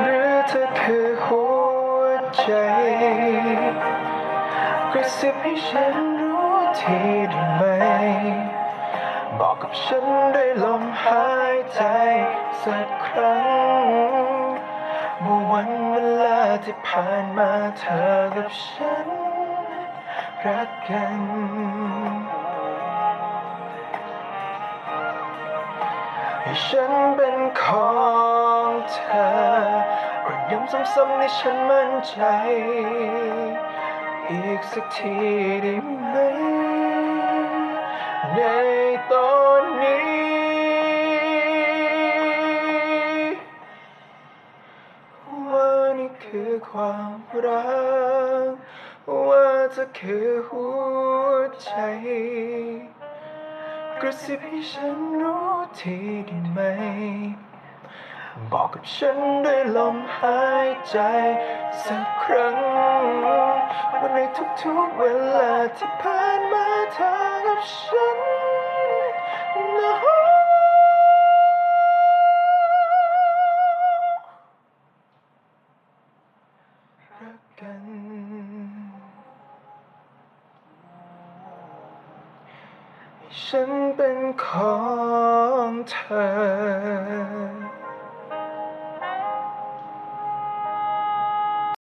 หรือเธอคือหัวใจกระซิบให้ฉันรู้ทีได้ไหม บอกกับฉันด้วยลมหายใจสักครั้งเมื่อวันเวลาที่ผ่านมาเธอกับฉัน รักกันให้ฉันเป็นของ เธอโปรดย้ำซ้ำๆให้ฉันมั่นใจ อีกสักทีได้ไหม ในตอนนี้ ว่านี่คือความรัก ว่าเธอคือหัวใจกระซิบให้ฉันรู้ทีได้ไหม บอกกับฉันด้วยลมหายใจสักครั้งว่าในทุกๆเวลาที่ผ่านมาเธอกับฉันนะรักกันฉันเป็นของเธอ